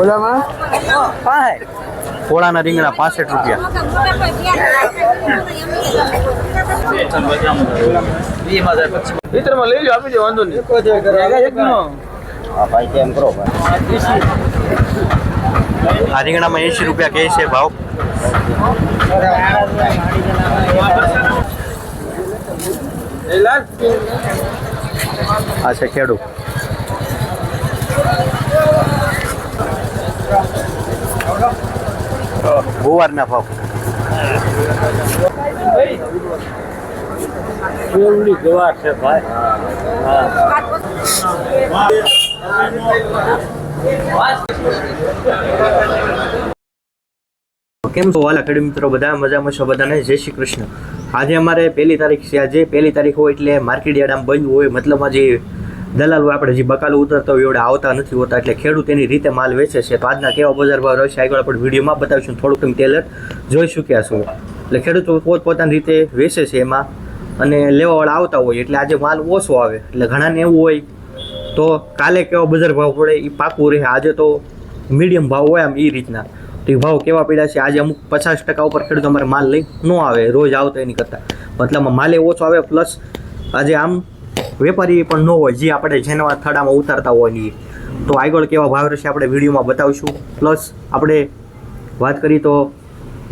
ઓલામાં? પાંચ રીંગણા પાસઠ રૂપિયા. લીટરમાં લઈ લો આપી દે વાંધો નહીં. એકનો આ રીંગણામાં એંશી રૂપિયા કે છે ભાવ. એ લાલ. આ છે ખેડૂ ગુવારના ભાવ. કેવડી ગવાર છે ભાઈ? કેમ છો વાલા ખેડૂત મિત્રો? બધા મજામાં છો? બધાને જય શ્રી કૃષ્ણ. આજે અમારે પહેલી તારીખ છે. આજે પહેલી તારીખ હોય એટલે માર્કેટ યાર્ડ આમ બંધ હોય. મતલબમાં જે દલાલ આપણે જે બકાલો ઉતરતા હોય એવડે આવતા નથી હોતા. એટલે ખેડૂત એની રીતે માલ વેચે છે. તો આજના કેવા બજાર ભાવ રહેશે આગળ આપણે વિડીયોમાં બતાવીશું. થોડુંક તમે ટેલર જોઈ ચૂક્યા છો. એટલે ખેડૂતો પોતપોતાની રીતે વેચે છે એમાં. અને લેવાવાળા આવતા હોય એટલે આજે માલ ઓછો આવે. એટલે ઘણાને એવું હોય તો કાલે કેવો બજાર ભાવ પડે એ પાકું રહે. આજે તો મીડિયમ ભાવ હોય આમ એ રીતના. તો એ ભાવ કેવા પડ્યા છે? આજે અમુક પચાસ ટકા ઉપર ખેડૂત અમારે માલ લઈ ન આવે, રોજ આવતો એની કરતાં. મતલબમાં માલે ઓછો આવે પ્લસ આજે આમ વેપારી પણ ન હોય, જે આપણે જેના થડામાં ઉતારતા હોય એ. તો આગળ કેવા ભાવ રહેશે આપણે વિડીયોમાં બતાવીશું. પ્લસ આપણે વાત કરીએ તો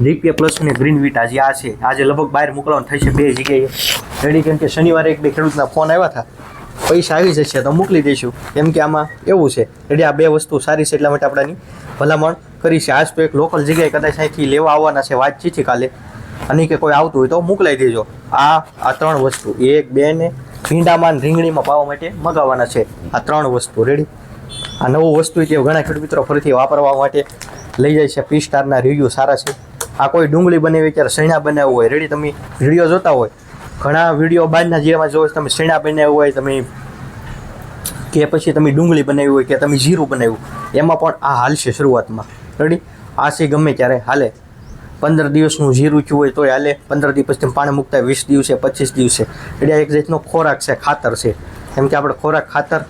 જીપીએ પ્લસ અને ગ્રીન વીટા જે આ છે, આજે લગભગ બહાર મોકલવાનું થશે બે જગ્યાએ. રેડી કેમ કે શનિવારે એક બે ખેડૂતના ફોન આવ્યા હતા. પૈસા આવી જશે તો મોકલી દઈશું. કેમ કે આમાં એવું છે રેડી આ બે વસ્તુ સારી છે એટલા માટે આપણાની ભલામણ કરી છે આજ તો એક લોકલ જગ્યાએ કદાચ અહીંથી લેવા આવવાના છે. વાતચીત કાલે. અને કે કોઈ આવતું હોય તો મોકલાઈ દેજો. આ આ ત્રણ વસ્તુ. એક બે ને ભીંડામાં રીંગણીમાં પાવા માટે મગાવવાના છે. આ ત્રણ વસ્તુ. રેડી આ નવું વસ્તુ છે ઘણા ખેડૂત મિત્રો ફરીથી વાપરવા માટે લઈ જાય છે. પી સ્ટારના રિવ્યૂ સારા છે. આ કોઈ ડુંગળી બનાવી ત્યારે શેણા બનાવવું હોય. રેડી તમે વીડિયો જોતા હોય. ઘણા વીડિયો બહારના જેમાં જોવો તમે શેણા બનાવ્યું હોય, તમે કે પછી તમે ડુંગળી બનાવી હોય કે તમે જીરું બનાવ્યું. એમાં પણ આ હાલ છે શરૂઆતમાં. રેડી? આ છે ગમે ત્યારે હાલે. પંદર દિવસનું જીરું થયું હોય તોય હાલે. પંદર દિવસ પછી પાણી મૂકતા વીસ દિવસે, પચીસ દિવસે. એટલે એક જાતનો ખોરાક છે, ખાતર છે. કેમ કે આપણે ખોરાક, ખાતર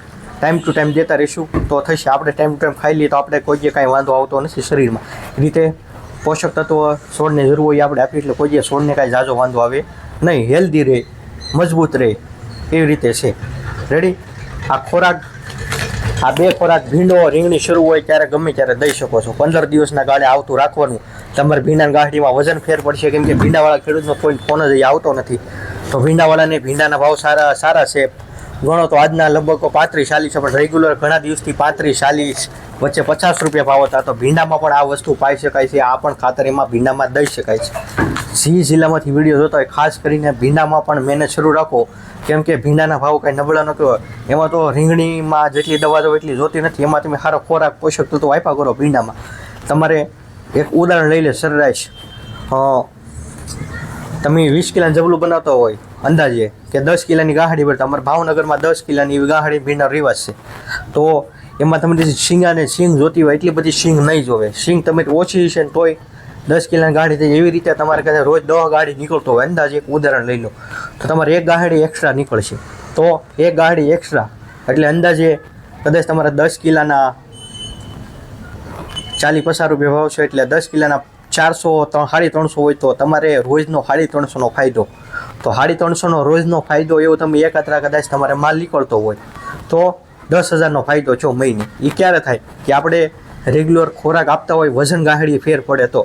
ટાઈમ ટુ ટાઈમ દેતા રહીશું, તો થશે. આપણે ટાઈમ ટુ ટાઈમ ખાઈ લઈએ તો આપણે કોઈ જે કાંઈ વાંધો આવતો નથી શરીરમાં. રીતે પોષક તત્વો છોડને જરૂર હોય આપણે આપીએ, એટલે કોઈ જે છોડને કાંઈ જાજો વાંધો આવે નહીં. હેલ્ધી રહે, મજબૂત રહે એવી રીતે છે. રેડી? આ ખોરાક આ બે ખોરાક ભીંડો, રીંગણી શરૂ હોય ત્યારે ગમે ત્યારે દઈ શકો છો. પંદર દિવસના ગાળે આવતું રાખવાનું. તમારે ભીંડાની ગાંઠીમાં વજન ફેર પડશે, કેમ કે ભીંડાવાળા ખેડૂતનો કોઈ ફોન જ આવતો નથી. તો ભીંડાવાળાને ભીંડાના ભાવ સારા સારા છે. ગણો તો આજના લગભગ પાંત્રીસ ચાલીસ, પણ રેગ્યુલર ઘણા દિવસથી પાંત્રીસ ચાલીસ વચ્ચે પચાસ રૂપિયા ભાવ હતા. તો ભીંડામાં પણ આ વસ્તુ પાઈ શકાય છે. આ પણ ખાતર એમાં ભીંડામાં દઈ શકાય છે. જી જિલ્લામાંથી વીડિયો જોતા હોય, ખાસ કરીને ભીંડામાં પણ મહેનત શરૂ રાખો. કેમ કે ભીંડાના ભાવ કાંઈ નબળા નથી હોય. એમાં તો રીંગણીમાં જેટલી દવા દો એટલી જોતી નથી, એમાં તમે સારો ખોરાક, પોષક તત્વો આપ્યા કરો ભીંડામાં. તમારે એક ઉદાહરણ લઈ લે, સરેરાશ. તમે વીસ કિલાનું જબલું બનાવતા હોય, અંદાજે, કે દસ કિલાની ગાહડી ભરતા તમારે ભાવનગરમાં દસ કિલાની એવી ગાહડી ભીંડા રિવાજ છે. તો એમાં તમે શીંગાને શીંગ જોતી હોય, એટલી બધી શીંગ નહીં જોવે. શીંગ તમે ઓછી છે ને તોય દસ કિલાની ગાડી થઈ એવી રીતે તમારે કદાચ રોજ દસ ગાડી નીકળતો હોય. અંદાજે એક ઉદાહરણ લઈ લો. તો તમારે એક ગાડી એક્સ્ટ્રા નીકળશે. તો એક ગાડી એક્સ્ટ્રા એટલે અંદાજે કદાચ તમારા દસ કિલાના ચાલી પચાસ રૂપિયા ભાવ છે, એટલે દસ કિલાના ચારસો સાડી ત્રણસો હોય તો તમારે રોજનો સાડી ત્રણસોનો ફાયદો. તો સાડી ત્રણસોનો રોજનો ફાયદો એવો તમે એકાત્રા કદાચ તમારે માલ નીકળતો હોય, તો દસ હજારનો ફાયદો છો મહિને. એ ક્યારે થાય? કે આપણે રેગ્યુલર ખોરાક આપતા હોય, વજન ગાહડી ફેર પડે તો.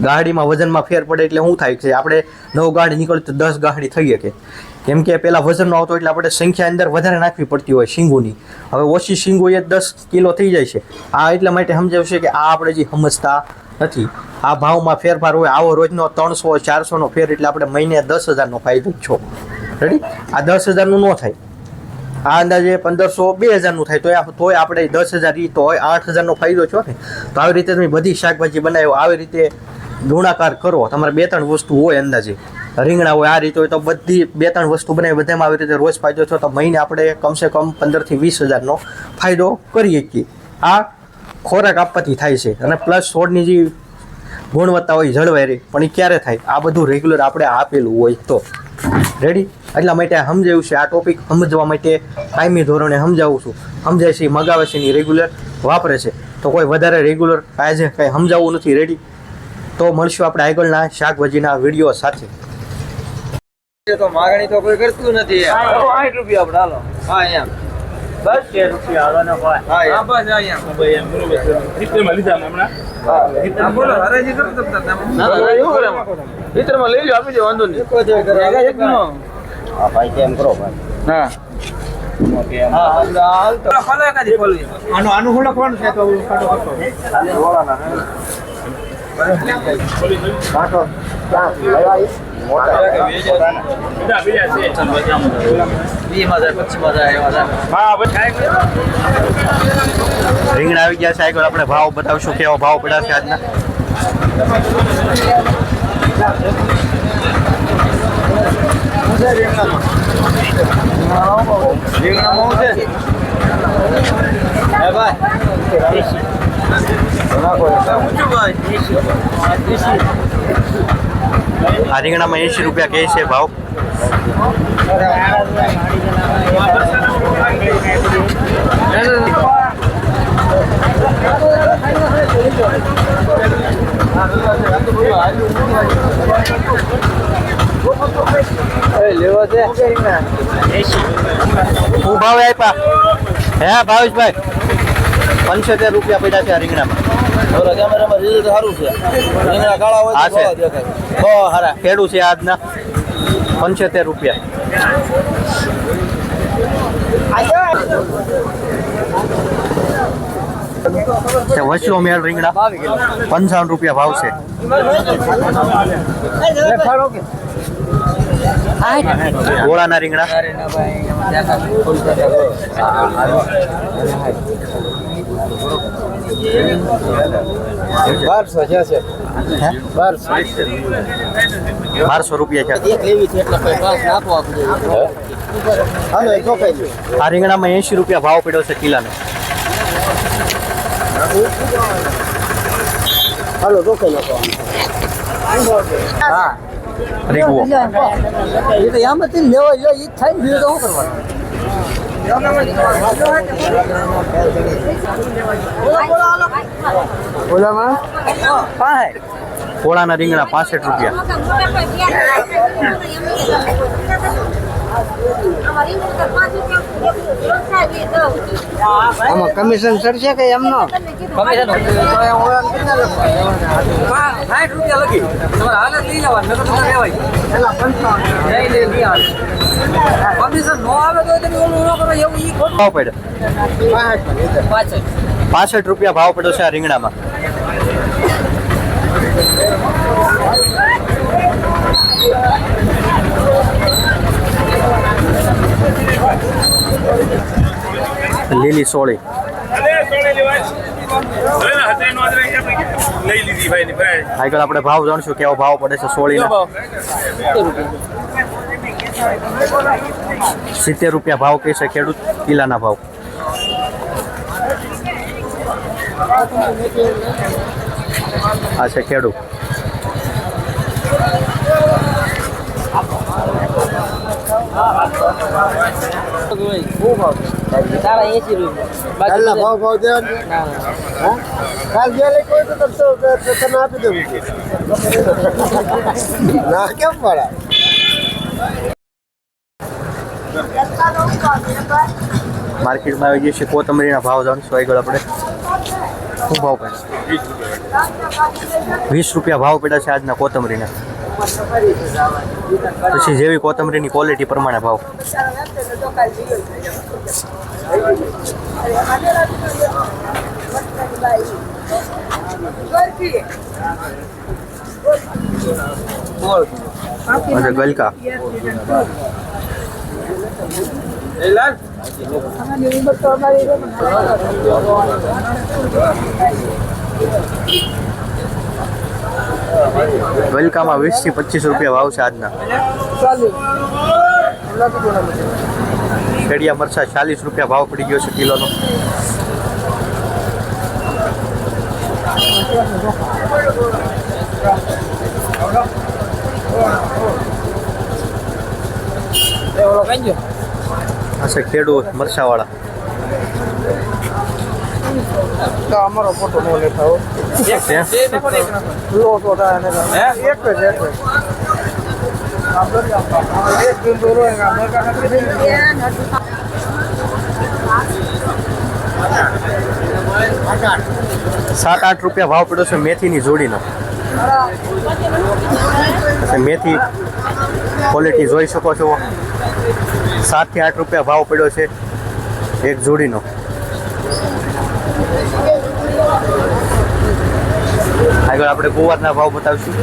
ગાડીમાં વજનમાં ફેર પડે એટલે શું થાય છે? આપણે નવ ગાડી નીકળે તો દસ ગાડી થઈ શકે. કેમ કે પહેલાં વજનનો આવતો એટલે આપણે સંખ્યા અંદર વધારે નાખવી પડતી હોય શીંગોની. હવે ઓછી શીંગો એ દસ કિલો થઈ જાય છે. આ એટલા માટે સમજાવશે કે આ આપણે જે સમજતા નથી. આ ભાવમાં ફેરફાર હોય, આવો રોજનો ત્રણસો, ચારસોનો ફેર એટલે આપણે મહિને દસ હજારનો ફાયદો છો. રેડી આ દસ હજારનું ન થાય. આ અંદાજે પંદરસો બે હજારનું થાય. તોય તોય આપણે દસ હજાર ઈ તો આઠ હજારનો ફાયદો છો ને. તો આવી રીતે તમે બધી શાકભાજી બનાવ્યો આવી રીતે ગુણાકાર કરો. તમારે બે ત્રણ વસ્તુ હોય અંદાજે. રીંગણા હોય, આ રીતે હોય તો બધી બે ત્રણ વસ્તુ બનાવી, બધામાં આવી રીતે રોજ ફાયદો થયો તો મહિને આપણે કમસે કમ પંદરથી વીસ હજારનો ફાયદો કરીએ છીએ. આ ખોરાક આપવાથી થાય છે. અને પ્લસ છોડની જે ગુણવત્તા હોય જળવાઈ રહી પણ એ ક્યારે થાય? આ બધું રેગ્યુલર આપણે આપેલું હોય તો. રેડી એટલા માટે આ સમજાવ્યું છે આ ટોપિક સમજવા માટે કાયમી ધોરણે સમજાવું છું. સમજાય છે મગાવે છે એની રેગ્યુલર વાપરે છે. તો કોઈ વધારે રેગ્યુલર આજે કંઈ સમજાવવું નથી. રેડી તો મળશું આપણે આગળના શાકભાજીના વીડિયો સાથે. તો માગણી તો કોઈ કરતું નથી. રૂપિયા આપણે હાલો. હા એમ. બસ કે રૂપિયા હાલો ભાઈ હા એમ. બસ અહીંયા હા બોલો હરાજી કરો તમે ના ના એવું કરે એમાં. લઈ લો આપી દે વાંધો નહીં. એક નો હા ભાઈ કેમ કરો ભાઈ? હા. આનું આનું હું લખવાનું છે? તો રીંગણા આવી ગયા આગળ આપણે ભાવ બતાવશું કેવો ભાવ પડ્યા આજના. ભાઈ. આ રીંગણામાં એંશી રૂપિયા કહે છે ભાવ. લેવો છે શું ભાવ આપ્યા? હે ભાવેશભાઈ? પંચોતેર રૂપિયા પડ્યા છે આ રીંગણામાં. કેમેરામાં રિઝલ્ટ સારું છે. રીંગણા કાળા હોય હા છે. દેખાય બહુ સારા ખેડૂ છે આજના. પંચોતેર રૂપિયા. વસ્યો મેળ રીંગણા. પંચાવન રૂપિયા ભાવ છે. ગોળાના રીંગણા. બારસો છે? છે બારસો. બારસો રૂપિયા છે. એક લેવી છે એટલે પછી આપણે એ આ રીંગણામાં એંશી રૂપિયા ભાવ પડ્યો છે કિલાનો. હાલો ચોખાઈ નાખો હા. રીંગવો. એ તો લેવા જો ઈ જ થાય ને બીજું તો શું કરવાનું? ઓલામાં પાંચ ગોળાના રીંગણા પાસઠ રૂપિયા આમાં કમિશન ચડશે કે એમનો? સાઠ રૂપિયા લગી તમારે હાલ જ લઈ જવા નગર તો લેવાય. નહીં લે લઈ આવે કમિશન નો આવે તો તમે ઓલું ન કરો એવું ઈ ખોટું. ભાવ પડ્યો પાછળ પાસઠ રૂપિયા ભાવ પડ્યો છે આ રીંગણામાં. લીલી સોળી. આગળ આપણે ભાવ જાણશું કેવો ભાવ પડે છે સોળી સિત્તેર રૂપિયા ભાવ કહે છે ખેડૂત કિલ્લાના ભાવ. આ છે ખેડૂત. તારા એસી રૂપિયા. કાલના ભાવ ભાવ દેવા હા? કાલ જે લઈ કોઈ તો તમે તો- તો તમે આપી દો ના કેમ પડે માર્કેટમાં આવી જઈએ છીએ કોથમરીના ભાવ જાણશું આગળ આપણે. શું ભાવ પડે? વીસ રૂપિયા ભાવ પડ્યા છે આજના કોથમરીના. પછી જેવી કોથમરીની ક્વોલિટી પ્રમાણે ભાવ. અને ગલકા. ગલકામાં વીસથી પચીસ રૂપિયા ભાવ છે આજના. કેડિયા મરચા ચાલીસ રૂપિયા ભાવ પડી ગયો છે કિલોનો. હશે ખેડૂત મરસાવાળા તો અમારો ફોટો ન લેતા હો. લો તો થાય ને એક જ એક સાત આઠ રૂપિયા ભાવ પડ્યો છે મેથીની જોડીનો. મેથી ક્વોલિટી જોઈ શકો છો. સાતથી આઠ રૂપિયા ભાવ પડ્યો છે એક જોડીનો. આગળ આપણે કુવારના ભાવ બતાવીશું.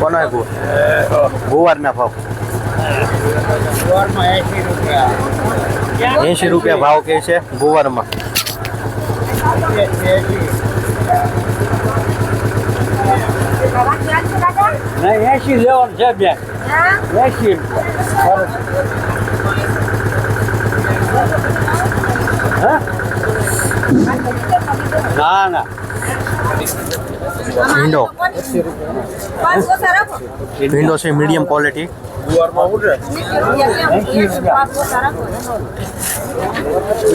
કોનો ગુ ગુવારના ભાવ. એસી રૂપિયા ભાવ કે છે ગુવારમાં. એસી લેવાનું છે બેન. એસી ના ના ભીંડો ભીંડો છે મીડિયમ ક્વોલિટી.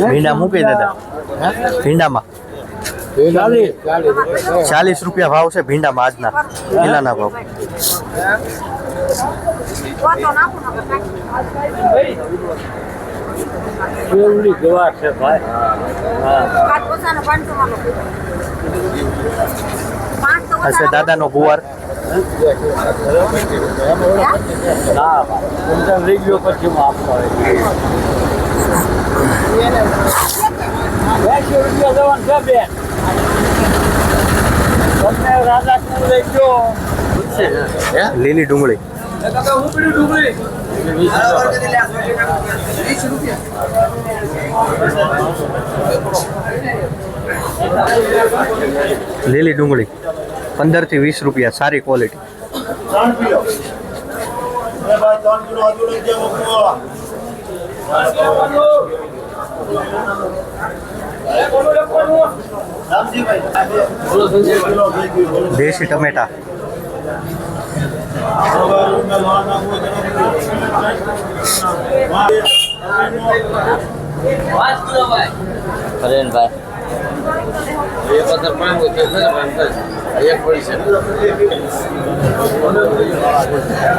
ભીંડા મૂકી દાદા ભીંડામાં ચાલીસ રૂપિયા ભાવ છે ભીંડામાં આજના. કિલ્લાના ભાવ. કેવડી ગવાર છે ભાઈ. હશે દાદાનો ગુવાર. ના તમને લઈ ગયો પછી હું આપતો એસી રૂપિયા દેવાનું છે બેન. તમને રાજા કું લઈ ગયો. લીલી ડુંગળી. લીલી ડુંગળી? પંદરથી વીસ રૂપિયા. સારી ક્વોલિટી ત્રણ કિલો. ત્રણ કિલો હજુ લઈ જાઓ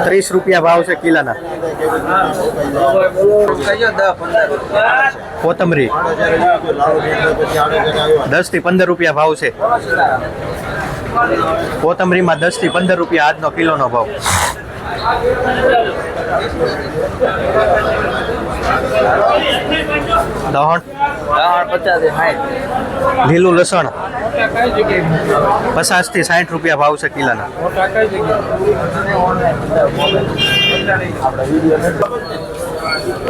ત્રીસ રૂપિયા ભાવ છે કિલાના. કોથમરી. દસથી પંદર રૂપિયા ભાવ છે. કોથમરીમાં દસથી પંદર રૂપિયા આજનો કિલોનો ભાવ. દહણ? લીલું લસણ? પચાસથી સાઠ રૂપિયા ભાવ છે કિલોના.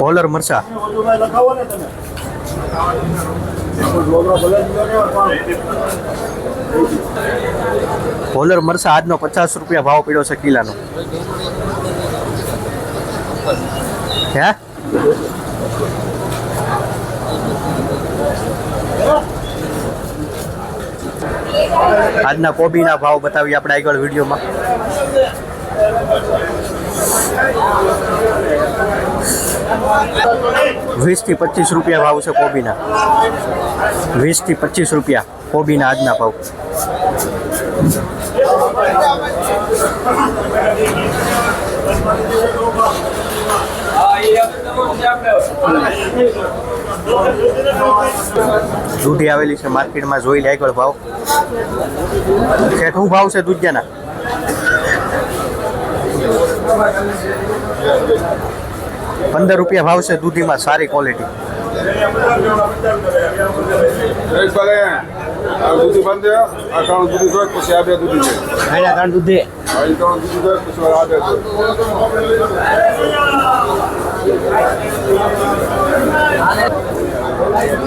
હોલર મરચા. હોલર મરચા આજનો પચાસ રૂપિયા ભાવ પડ્યો છે કિલ્લાનો હે? આજના કોબીના ભાવ બતાવીએ આપણે આગળ વિડીયોમાં. વીસથી પચીસ રૂપિયા ભાવ છે કોબીના. વીસથી પચીસ રૂપિયા કોબીના આજના ભાવ. દૂધી આવેલી છે માર્કેટમાં જોઈ લે આગળ ભાવ. શેઠ, શું ભાવ છે દૂધિયાના? પંદર રૂપિયા ભાવ છે દૂધીમાં સારી ક્વોલિટી એક ભલે આ દૂધી બંધ છે. આ ત્રણ દૂધી જોઈ પછી આ બે દૂધી છે. ખાડા કાઢ દૂધે. આ ઈ ત્રણ દૂધી જોઈ પછી આ બે છે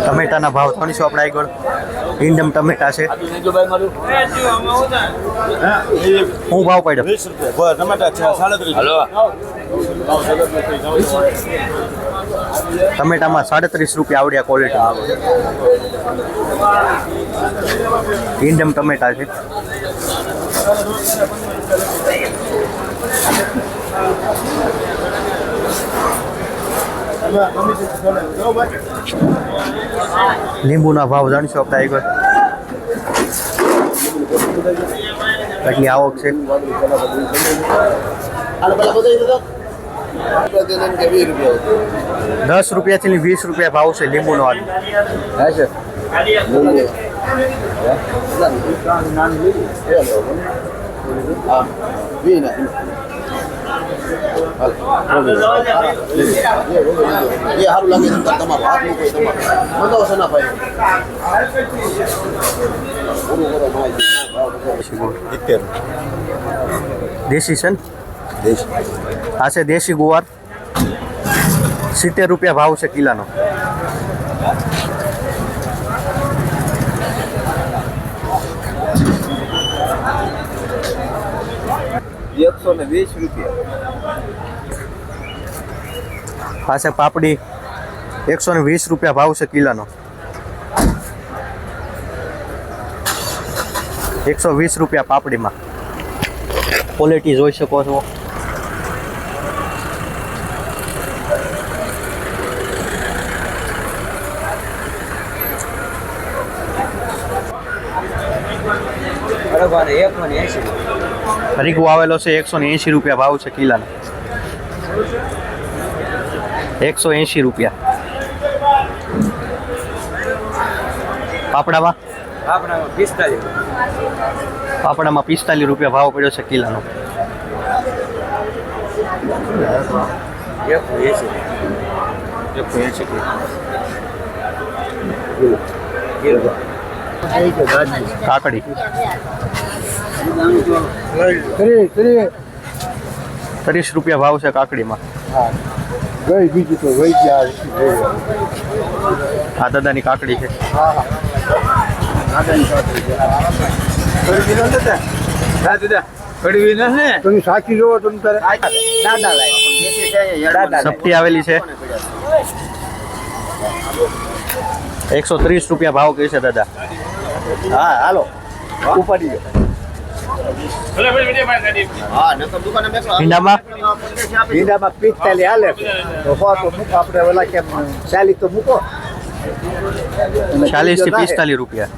ટમેટાના ભાવ ત્રણસો આપણે આગળ. ઇન્ડમ ટમેટા છે. હું ભાવ પાડ્યો? વીસ રૂપિયા. બસ છે સાડત્રીસ. હલો. ટમેટામાં સાડત્રીસ રૂપિયા આવડ્યા ક્વોલિટી ઇન્ડમ ટમેટા છે. લીંબુના ભાવ જાણશો આપણે આગળ કેટલી આવક છે. દસ રૂપિયાથી વીસ રૂપિયા ભાવ છે લીંબુનો આજ હા. છે દેશી છે ને? આ છે દેશી ગુવાર. સિત્તેર રૂપિયા ભાવ છે કિલાનો. એકસો ને વીસ રૂપિયા. પાસે પાપડી. એકસો ને વીસ રૂપિયા ભાવ છે કિલાનો. એકસો વીસ રૂપિયા પાપડીમાં. ક્વોલિટી જોઈ શકો છો. બરાબર એક મને એસી રીગુ આવેલો છે એકસો ને એંશી રૂપિયા ભાવ છે કિલાનો એકસો એંશી રૂપિયા પાપડામાં આપણામાં પિસ્તાલીસ પાપડામાં પિસ્તાલીસ રૂપિયા ભાવ પડ્યો છે કિલાનો એક એસી એકસો એંશી કાકડી. ત્રીસ રૂપિયા ભાવ છે કાકડીમાં. ગઈ બીજું તો ગઈ આ દાદાની કાકડી છે. સાચી જોવો તમે સપટી આવેલી છે. એકસો ત્રીસ રૂપિયા ભાવ કહે છે દાદા. હા હાલો. ઉપાડી ગયો ભીંડામાં પિસ્તાલીસ હાલે તો સો તો મૂકો આપણે ઓલા કેમ ચાલીસ તો મૂકો. ચાલીસથી પિસ્તાલીસ રૂપિયા.